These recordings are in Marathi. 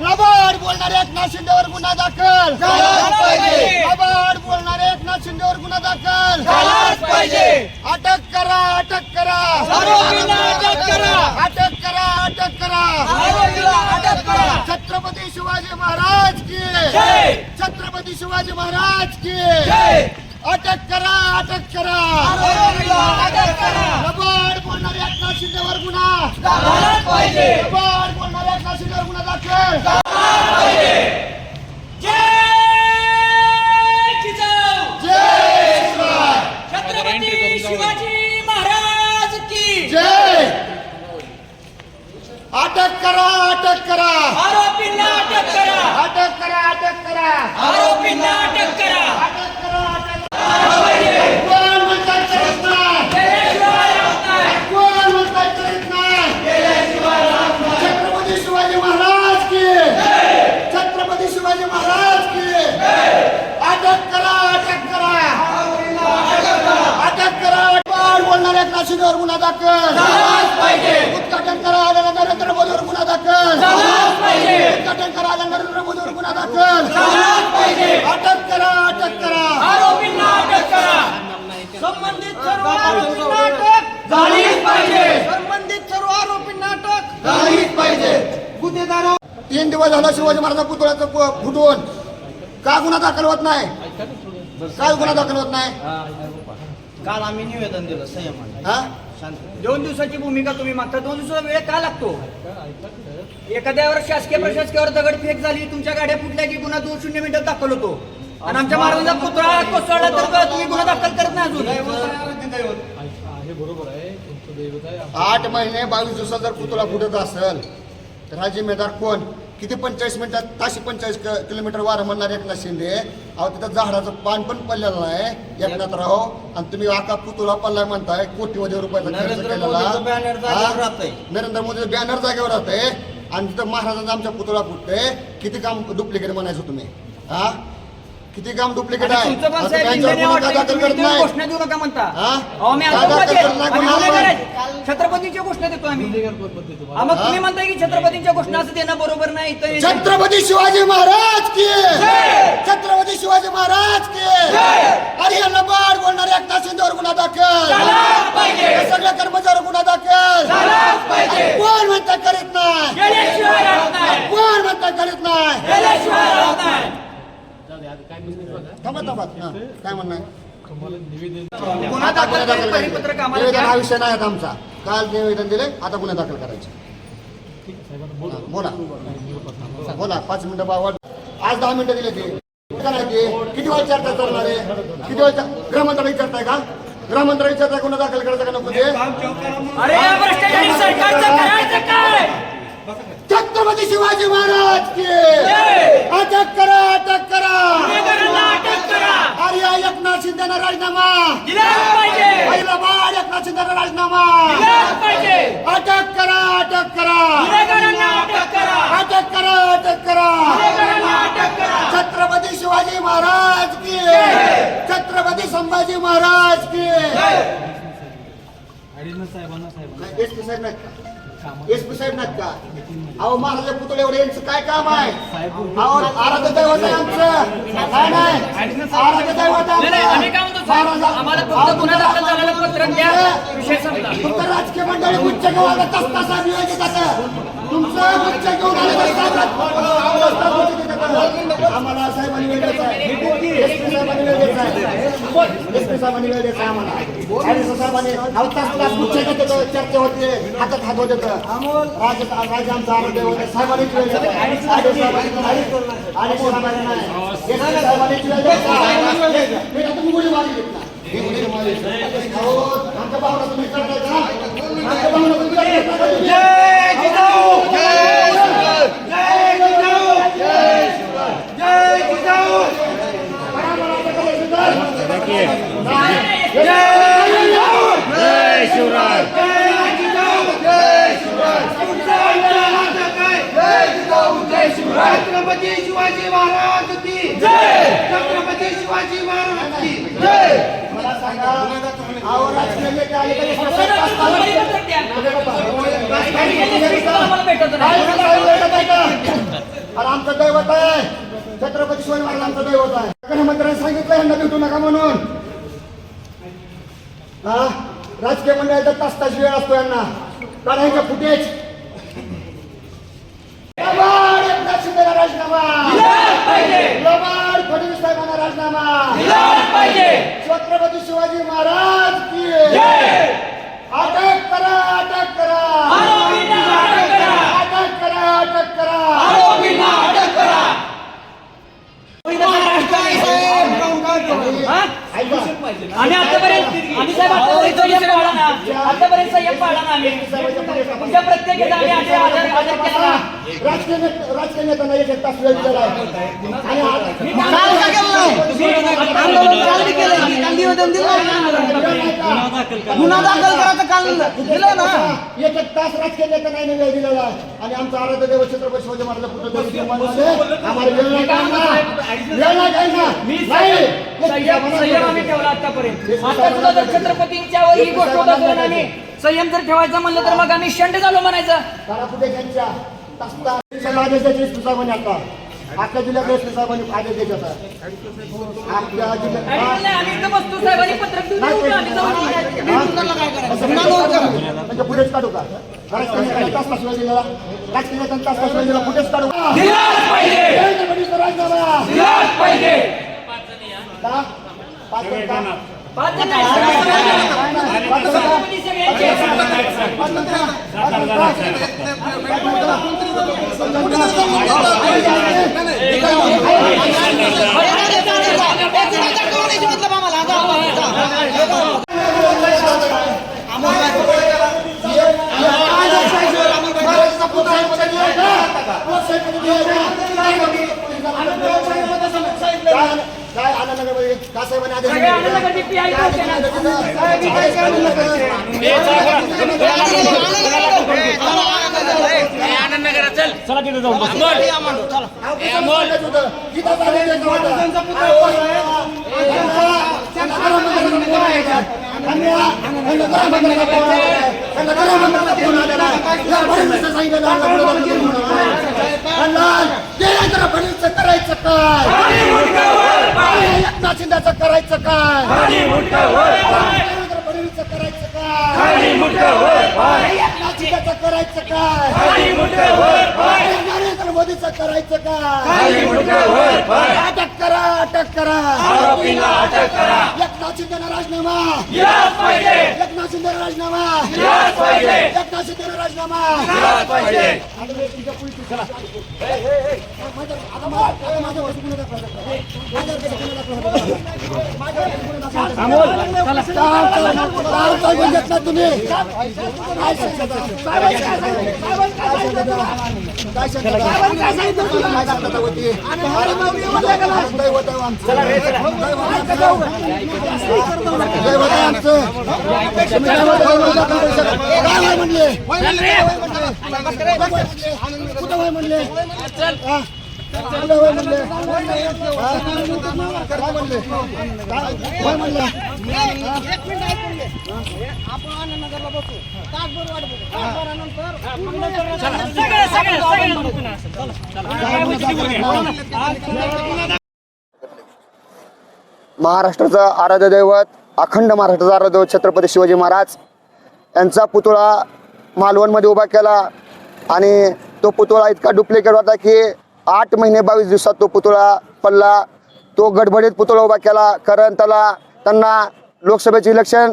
लबाड बोलणारे एकनाथ शिंदेवर गुन्हा दाखल. लबाड बोलणारे एकनाथ शिंदेवर गुन्हा दाखल. अटक करा अटक करा. अटक करा. अटक करा अटक करा. अटक करा. छत्रपती शिवाजी महाराज की. छत्रपती शिवाजी महाराज की. अटक करा अटक करा. लबाड बोलणारे एकनाथ शिंदेवर गुन्हा. लबाड बोलणारे एकनाथ शिंदेवर गुन्हा दाखल. जय जिजाऊ जय शिवराय छत्रपती शिवाजी महाराज की जय. अटक करा अटक करा. आरोपींना अटक करा. अटक करा अटक करा. आरोपींना अटक करा. अटक करा अटक करा कोण म्हणतात करत नाही केल्याशिवाय राहत नाही. कोण म्हणतात करत नाही छत्रपती शिवाजी महाराज की छत्रपती शिवाजी महाराज की अटक करा अटक करा अटक करा बाळ काशीवर गुन्हा दाखल. उद्घाटन करा आलेल्या नरेंद्र मोदीवर गुन्हा दाखल. उद्घाटन करा आलेल्या नरेंद्र मोदीवर गुन्हा दाखल. अटक करा अटक करा. आरोपींना अटक करा. संबंधित सर्व आरोपींना अटक. झालीच पाहिजे. संबंधित सर्व आरोपींना अटक. झालीच पाहिजे. गुन्हेगार तीन दिवस झाला शिवाजी महाराज पुतळ्याचं फुटवून. का गुन्हा दाखल होत नाही? काय गुन्हा दाखल होत नाही? काल आम्ही निवेदन दिलं संयमाने हा? शांत. दोन दिवसाची भूमिका तुम्ही मागता दोन दिवसाचा वेळ का लागतो? एखाद्यावर शासकीय प्रशासकीयावर दगडफेक झाली तुमच्या गाड्या फुटल्या की गुन्हा दोन शून्य मिनिटात दाखल होतो. आणि आमच्या महाराजांचा पुतळा कोसळला तर तुम्ही गुन्हा दाखल करत नाही अजून. आठ महिने बावीस दिवसात जर पुतळा फुटत असेल तर हा जिम्मेदार कोण? किती पंचेचाळीस मिनिटात ताशी पंचेचाळीस क- किलोमीटर वारं म्हणणार एकनाथ शिंदे. अहो तिथं झाडाचं पान पण पडलेलं आहे. एकनाथराव आणि तुम्ही आका पुतळा पडलाय म्हणताय कोटीमध्ये रुपयाचा खर्च नरेंद्र केलेला. मोदीचं banner जागेवर हा? राहतंय. नरेंद्र मोदीचं बॅनर जागेवर राहतंय. आणि तिथं महाराजांचा आमच्या पुतळा फुटतंय. किती काम डुप्लिकेट म्हणायचं तुम्ही? हा? किती काम डुप्लिकेट आहे? तुमचं पण आता साहेब त्यांच्यावर इंडियन गुन्हा का वाटतं दाखल तुम्ही करत तुम्ही नाही. घोषणा देऊ नका म्हणता. हा? अहो मी आतंकवादी आहे. आम्ही? आहे. घोषणा देतो आम्ही. हा, मग तुम्ही म्हणताय की छत्रपतींच्या घोषणा असं देणं बरोबर नाही तर छत्रपती शिवाजी महाराज की! छत्रपती शिवाजी महाराज की! अरे यांना बाड बोलणारे एकनाथ शिंदेवर गुन्हा दाखल. हे सगळ्या कर्मचाऱ्यावर गुन्हा दाखल. कोण म्हणता करीत नाही? कोण म्हणता करीत नाही! थांबा थांबा. काय म्हणणं? गुन्हा दाखल गुन्हा करून परिपत्रक आम्हाला निवेदन हा द्या. विषय नाही आता आमचा. काल निवेदन दिले आता गुन्हा दाखल करायचे. हा, बोला. बोला पाच मिनिटं बाबा आज दहा मिनिटं दिले ते. काय नाही ते? किती वेळ चर्चा चालणार आहे? किती वेळ गृहमंत्री विचारताय का? गृहमंत्री विचारताय गुन्हा दाखल करायचा का नको ते? अरे या भ्रष्टाचारी सरकारचं छत्रपती शिवाजी महाराज की। अटक करा अटक करा। गुन्हेगारांना अटक करा। अरे एकनाथ शिंदेना राजीनामा। पहिला बाळ एकनाथ शिंदेना राजीनामा। अटक करा अटक करा। अटक करा। अटक करा छत्रपती शिवाजी महाराज की। छत्रपती संभाजी महाराज की। पी साहेब एस पी साहेब नाहीत का अहो महाराजा पुतळ्यावर यांचं काय काम आहे? अहो आराध्य दैवत आहे आमचं. काय नाही? आराध्य दैवत आहे नाही, नाही, आम्ही आमचं. काय म्हणतो साहेब, महाराजा- फक्त गुन्हा दाखल तुमचं- झालेलं पत्र द्या. विषय संपला. तुमचं राजकीय मंडळी गुच्छ घेऊन आलं तस तसा नियोजित असं तुमचं गुच्छ घेऊन आलं तस आम्हाला साहेबांनी वेळ द्यायचा आहे साहेबांनी वेळ द्यायचा आहे साहेबांनी वेळ द्यायचा आम्हाला साहेबांनी तास तास चर्चा होते हातात हात होत राजा आमचा आरोग्य होते साहेबांनीच वेळ साहेबांनी नाही. साहेबांनीच वेळ द्यायचा तुम्ही गोळी मारली घेतला आमच्या भावना तुम्ही करताय का आमच्या भावना तुम्ही करताय का? जय जिजाऊ जय जिजाऊ जय जिजाऊ छत्रपती शिवाजी महाराज की जय छत्रपती शिवाजी महाराज की जय मला सांगा अहो राजकीय नेते आले तरी आमचं दैवत आहे छत्रपती शिवाजी महाराज आमचं दैवत आहे मुख्यमंत्र्यांनी सांगितलं यांना भेटू नका म्हणून. हा? राजकीय मंडळाचा तास तास वेळ असतो यांना. काढायच्या फुटेज. राजीनामा. फडणवीस साहेबांना राजीनामा. छत्रपती शिवाजी महाराज की अटक करा अटक करा अटक करा अटक करा हा? पाहिजे आणि आतापर्यंत आम्ही साहेब आतापर्यंत संयम पाळला ना. आम्ही. तुमच्या प्रत्येक आम्ही केला राजकीय राजकीय नेत्यांना एक एक तास वेळ दिलेला आहे आणि आज- काल. का केलं नाही? आंदोलन काल. बी केलं. की काल निवेदन दिलं. नाही आंदोलन गुन्हा दाखल करायचं काल दिलं ना. एक एक तास राजकीय नेत्यांना यांनी वेळ दिलेला आहे. आणि आमचा आराध्य देव छत्रपती शिवाजी महाराज पुत्र आम्हाला वेळ नाही काढणार. वेळ नाही काढणार. मी नाही. संयम संयम आम्ही ठेवला आतापर्यंत. आता सुद्धा जर छत्रपतींच्या वर ही गोष्ट होत आणि आम्ही संयम जर ठेवायचा म्हणलं तर मग आम्ही शंड झालो म्हणायचं. काळा पुढे त्यांच्या तास आदेश द्यायचे एस पी साहेबांनी आता आपल्या पी साहेबांनी आदेश आता आपल्या जिल्ह्यात आम्ही इथं बसतो साहेबांनी पत्रक देऊन नाही, देऊ, आम्ही जाऊन येऊ. असं म्हणजे पुढेच काढू का? तास तास वेळ दिलेला तास दिला पुढेच काढू राजीनामा? पाच जण. पाच जण का? पाच जण का? महाराष्ट्राचा काय- काय का साहेबांनी आदेश सगळे दिले? आनंदनगर? अहो, कसं जाऊन घेऊन म्हणून. फडणवीसचं करायचं काय? एकनाथ शिंदेचं करायचं काय? देवेंद्र फडणवीसचं करायचं काय? एकनाथ शिंदेचं करायचं काय? नरेंद्र मोदीचं करायचं काय? अटक करा अटक करा. एकनाथ शिंदेना राजीनामा. एकनाथ शिंदेना राजीनामा. एकनाथ शिंदेना राजीनामा. कुठं म्हणले महाराष्ट्राचं आराध्य दैवत अखंड महाराष्ट्राचा आराध्य दैवत छत्रपती शिवाजी महाराज यांचा पुतळा मालवणमध्ये उभा केला आणि तो पुतळा इतका डुप्लिकेट होता की आठ महिने बावीस दिवसात तो पुतळा पडला. तो गडबडीत पुतळा उभा केला कारण त्याला त्यांना लोकसभेचे इलेक्शन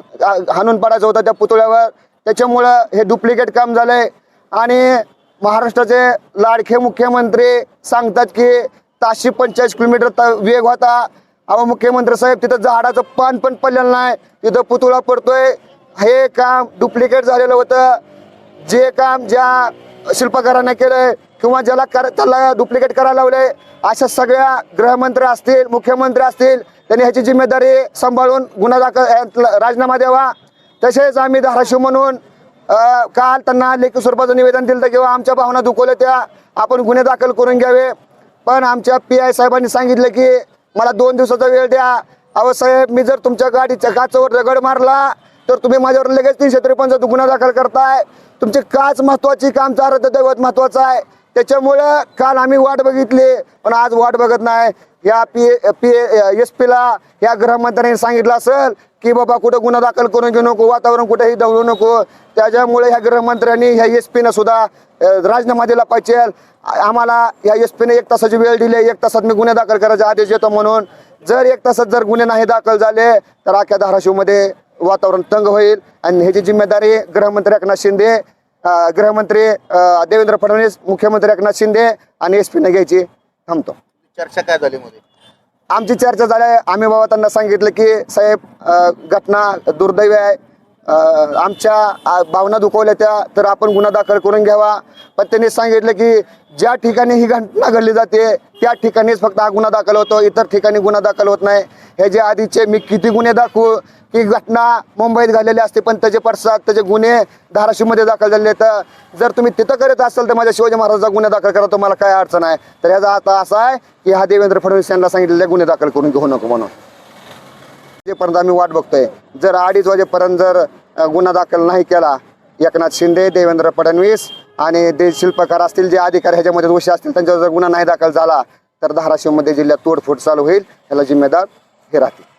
हाणून पडायचं होतं त्या पुतळ्यावर. त्याच्यामुळं हे डुप्लिकेट काम झालंय. आणि महाराष्ट्राचे लाडके मुख्यमंत्री सांगतात की ताशे पंचेचाळीस किलोमीटर त- वेग होता. अहो मुख्यमंत्री साहेब तिथं झाडाचं पान पण पडलेलं नाही. तिथं पुतळा पडतोय. हे काम डुप्लिकेट झालेलं होतं. जे काम ज्या शिल्पकारांना केलंय किंवा ज्याला कर त्याला डुप्लिकेट करायला लावलंय अशा सगळ्या गृहमंत्री असतील मुख्यमंत्री असतील त्यांनी ह्याची जिम्मेदारी सांभाळून गुन्हा दाखल राजीनामा द्यावा. तसेच आम्ही धाराशिव म्हणून काल त्यांना लेखी स्वरूपाचं निवेदन दिलं होतं किंवा आमच्या भावना दुखवल्या त्या आपण गुन्हे दाखल करून घ्यावे. पण आमच्या पी आय साहेबांनी सांगितलं की मला दोन दिवसाचा वेळ द्या. अहो साहेब मी जर तुमच्या गाडीच्या काचावर दगड मारला तर तुम्ही माझ्यावर लगेच तीनशे त्रेपन्नचा गुन्हा दाखल करताय. तुमची काच महत्वाची कामचा आराध्य दैवत महत्वाचं आहे. त्याच्यामुळं काल आम्ही वाट बघितली पण आज वाट बघत नाही. या पी पी एस पीला या गृहमंत्र्यांनी सांगितलं असेल की बाबा कुठं गुन्हा दाखल करून घेऊ नको वातावरण कुठेही दवडू नको. त्याच्यामुळे ह्या गृहमंत्र्यांनी ह्या एस पीनं सुद्धा राजीनामा दिला पाहिजे. आम्हाला ह्या एस पीने एक तासाची वेळ दिली एक तासात मी गुन्हे दाखल करायचे आदेश येतो म्हणून. जर एक तासात जर गुन्हे नाही दाखल झाले तर अख्ख्या धाराशिवमध्ये वातावरण तंग होईल. आणि ह्याची जिम्मेदारी गृहमंत्री एकनाथ शिंदे गृहमंत्री देवेंद्र फडणवीस मुख्यमंत्री एकनाथ शिंदे आणि एस पीने घ्यायची. थांबतो. चर्चा काय झाली मध्ये आमची चर्चा झाली आम्ही बाबा त्यांना सांगितलं की साहेब घटना दुर्दैवी आहे. आमच्या भावना दुखवल्या त्या तर आपण गुन्हा दाखल करून घ्यावा. पण त्यांनी सांगितलं की ज्या ठिकाणी ही घटना घडली जाते त्या ठिकाणीच फक्त हा गुन्हा दाखल होतो. इतर ठिकाणी गुन्हा दाखल होत नाही. ह्याच्या आधीचे मी किती गुन्हे दाखवू की घटना मुंबईत घडलेली असते पण त्याचे पडसाद त्याचे गुन्हे धाराशिवमध्ये दाखल झालेले तर जर तुम्ही तिथं करत असाल तर माझ्या शिवाजी महाराजाचा गुन्हा दाखल करा तुम्हाला काय अडचण आहे? तर याचा आता असा आहे की हा देवेंद्र फडणवीस यांना सांगितलेले गुन्हे दाखल करून घेऊ नको म्हणून. तेपर्यंत आम्ही वाट बघतोय. जर अडीच वाजेपर्यंत जर गुन्हा दाखल नाही केला एकनाथ शिंदे देवेंद्र फडणवीस आणि दे शिल्पकार असतील जे अधिकारी ह्याच्यामध्ये दोषी असतील त्यांच्यावर जर गुन्हा नाही दाखल झाला तर धाराशिवमध्ये जिल्ह्यात तोडफोड चालू होईल. याला जिम्मेदार हे राहतील.